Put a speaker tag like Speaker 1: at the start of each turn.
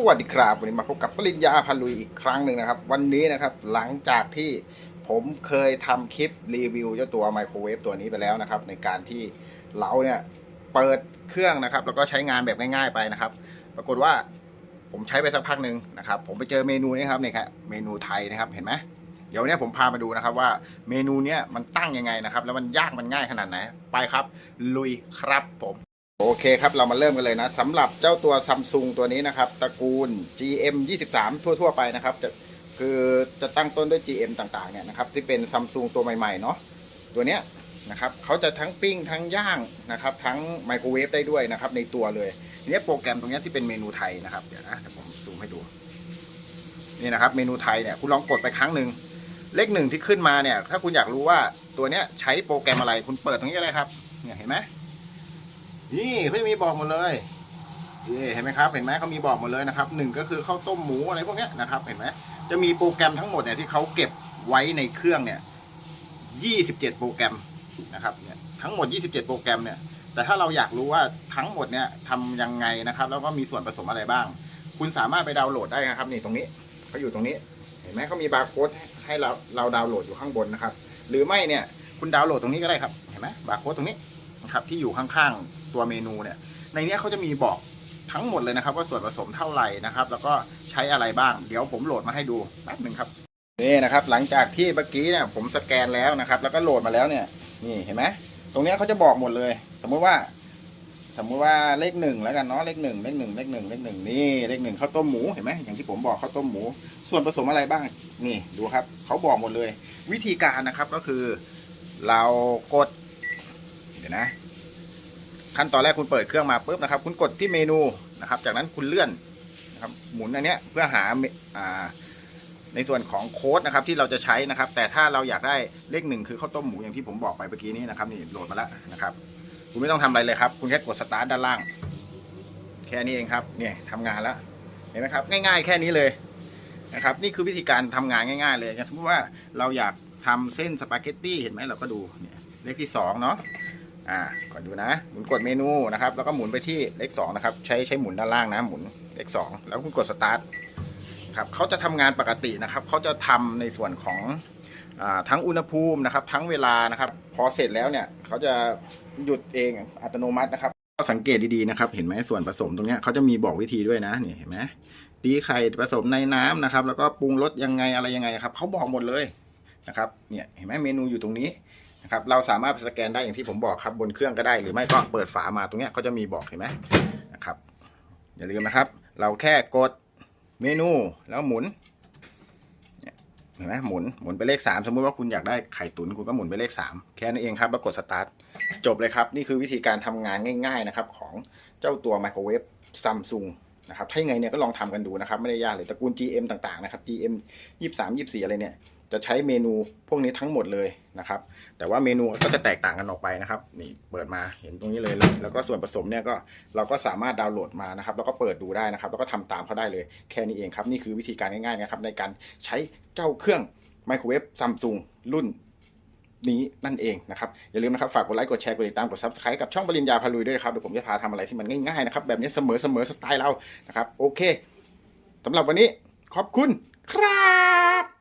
Speaker 1: สวัสดีครับวันนี้มาพบกับปริญญาพันลุยอีกครั้งหนึ่งนะครับ วันนี้นะครับหลังจากที่ผมเคยทำคลิปรีวิวเจ้าตัวไมโครเวฟตัวนี้ไปแล้วนะครับ ในการที่เราเนี่ยเปิดเครื่องนะครับ แล้วก็ใช้งานแบบง่ายๆไปนะครับ ปรากฏว่าผมใช้ไปสักพักหนึ่งนะครับ ผมไปเจอเมนูนี้ครับนี่ครับเมนูไทยนะครับเห็นไหมเดี๋ยวเนี้ผมพามาดูนะครับว่าเมนูเนี้ยมันตั้งยังไงนะครับ แล้วมันยากมันง่ายขนาดไหนไปครับ ลุยครับผม โอเคครับ เรามาเริ่มกันเลยนะสำหรับเจ้าตัวซัมซุงตัวนี้นะครับตระกูล GM 23 ทั่ว ๆ ไปนะครับจะคือจะตั้งต้นด้วย GM ต่างๆเนี่ยนะครับที่เป็นซัมซุงตัวใหม่ ๆ เนาะตัวเนี้ยนะครับเขาจะทั้งปิ้งทั้งย่างนะครับ ทั้งไมโครเวฟได้ด้วยนะครับ ในตัวเลยทีนี้โปรแกรมตรงเนี้ยที่เป็นเมนูไทยนะครับเดี๋ยวนะเดี๋ยวผมซูมให้ดูนี่นะครับ เมนูไทยเนี่ยคุณลองกดไปครั้งหนึ่งเลขหนึ่งที่ขึ้นมาเนี่ย ถ้าคุณอยากรู้ว่าตัวเนี้ยใช้โปรแกรมอะไรคุณเปิดตรงนี้ก็ได้ครับเนี่ยเห็นไหม นี่เขาจะมีบอกหมดเลยนี่เห็นไหมครับเห็นไหมเขามีบอกหมดเลยนะครับหนึ่งก็คือข้าวต้มหมูอะไรพวกเนี้ยนะครับเห็นไหมจะมีโปรแกรมทั้งหมดเนี่ยที่เขาเก็บไว้ในเครื่องเนี่ยยี่สิบเจ็ดโปรแกรมนะครับเนี่ยทั้งหมดยี่สิบเจ็ดโปรแกรมเนี่ยแต่ถ้าเราอยากรู้ว่าทั้งหมดเนี่ยทำยังไงนะครับ แล้วก็มีส่วนผสมอะไรบ้าง คุณสามารถไปดาวน์โหลดได้นะครับ นี่ตรงนี้เขาอยู่ตรงนี้ เห็นไหมเขามีบาร์โค้ดให้เราเราดาวน์โหลดอยู่ข้างบนนะครับ หรือไม่เนี่ยคุณดาวน์โหลดตรงนี้ก็ได้ครับเห็นไหมบาร์โค้ดตรงนี้นะครับที่อยู่ข้างๆ ตัวเมนูเนี่ย ในนี้เขาจะมีบอกทั้งหมดเลยนะครับ ว่าส่วนผสมเท่าไหร่นะครับ แล้วก็ใช้อะไรบ้าง เดี๋ยวผมโหลดมาให้ดูแป๊บหนึ่งครับนี่นะครับ หลังจากที่เมื่อกี้เนี่ยผมสแกนแล้วนะครับ แล้วก็โหลดมาแล้วเนี่ย นี่เห็นไหมตรงนี้เขาจะบอกหมดเลย สมมุติว่า สมมุติว่าเลขหนึ่งแล้วกันเนาะเลขหนึ่งเลขหนึ่งเลขหนึ่งเลขหนึ่งนี่เลขหนึ่งข้าวต้มหมูเห็นไหมอย่างที่ผมบอกข้าวต้มหมู ส่วนผสมอะไรบ้างนี่ดูครับเขาบอกหมดเลย วิธีการนะครับก็คือ เรากดเดี๋ยวนะ ขั้นตอนแรกคุณเปิดเครื่องมาปุ๊บนะครับ คุณกดที่เมนูนะครับ จากนั้นคุณเลื่อนนะครับหมุนอันเนี้ยเพื่อหาอ่าในส่วนของโค้ดนะครับที่เราจะใช้นะครับ แต่ถ้าเราอยากได้เลขหนึ่งคือข้าวต้มหมูอย่างที่ผมบอกไปเมื่อกี้นี้นะครับนี่โหลดมาแล้วนะครับ คุณไม่ต้องทำอะไรเลยครับ คุณแค่กดสตาร์ทด้านล่าง แค่นี้เองครับเนี่ยทำงานแล้วเห็นไหมครับ ง่ายๆ แค่นี้เลยนะครับ นี่คือวิธีการทำงานง่าย ๆ เลยอย่างสมมติว่าเราอยากทำเส้นสปาเกตตี้เห็นไหมเราก็ดูเนี่ยเลขที่สองเนาะ อ่าก่อนดูนะหมุนกดเมนูนะครับ แล้วก็หมุนไปที่เลขสองนะครับ ใช้ใช้หมุนด้านล่างนะ หมุนเลขสองแล้วคุณกดสตาร์ทครับเขาจะทำงานปกตินะครับเขาจะทำในส่วนของอทั้งอุณหภูมินะครับ ทั้งเวลานะครับ พอเสร็จแล้วเนี่ยเขาจะหยุดเองอัตโนมัตินะครับก็สังเกตดีๆนะครับ เห็นไหมส่วนผสมตรงนี้เขาจะมีบอกวิธีด้วยนะนี่เห็นไหมตีไข่ผสมในน้ำนะครับ แล้วก็ปรุงรสยังไงอะไรยังไงนะครับเขาบอกหมดเลยนะครับ เนี่ยเห็นไหมเมนูอยู่ตรงนี้ นะครับเราสามารถสแกนได้อย่างที่ผมบอกครับบนเครื่องก็ได้ หรือไม่ก็เปิดฝามาตรงเนี้ยเขาจะมีบอกเห็นไหมนะครับ อย่าลืมนะครับ เราแค่กดเมนูแล้วหมุนเห็นไหมหมุนหมุนไปเลขสามสมมุติว่าคุณอยากได้ไข่ตุ๋นคุณก็หมุนไปเลขสามแค่นั้นเองครับ แล้วกดสตาร์ทจบเลยครับ นี่คือวิธีการทำงานง่ายๆนะครับของเจ้าตัวไมโครเวฟซัมซุงนะครับถ้ายังไงเนี่ยก็ลองทำกันดูนะครับ ไม่ได้ยากเลยตระกูล GM ต่างๆนะครับ GM 23 24 อะไรเนี่ย จะใช้เมนูพวกนี้ทั้งหมดเลยนะครับ แต่ว่าเมนูก็จะแตกต่างกันออกไปนะครับ นี่เปิดมาเห็นตรงนี้เลย แล้วก็ส่วนผสมเนี่ยก็เราก็สามารถดาวน์โหลดมานะครับ แล้วก็เปิดดูได้นะครับ แล้วก็ทำตามเขาได้เลยแค่นี้เองครับ นี่คือวิธีการง่ายๆนะครับในการใช้เจ้าเครื่องไมโครเวฟซัมซุงรุ่นนี้นั่นเองนะครับ อย่าลืมนะครับ ฝากกดไลค์กดแชร์กดติดตามกด subscribe กับช่องปริญญาพาลุยด้วยนะครับเดี๋ยวผมจะพาทำอะไรที่มันง่ายๆนะครับแบบนี้เสมอเสมอสไตล์เรานะครับ โอเคสำหรับวันนี้ขอบคุณครับ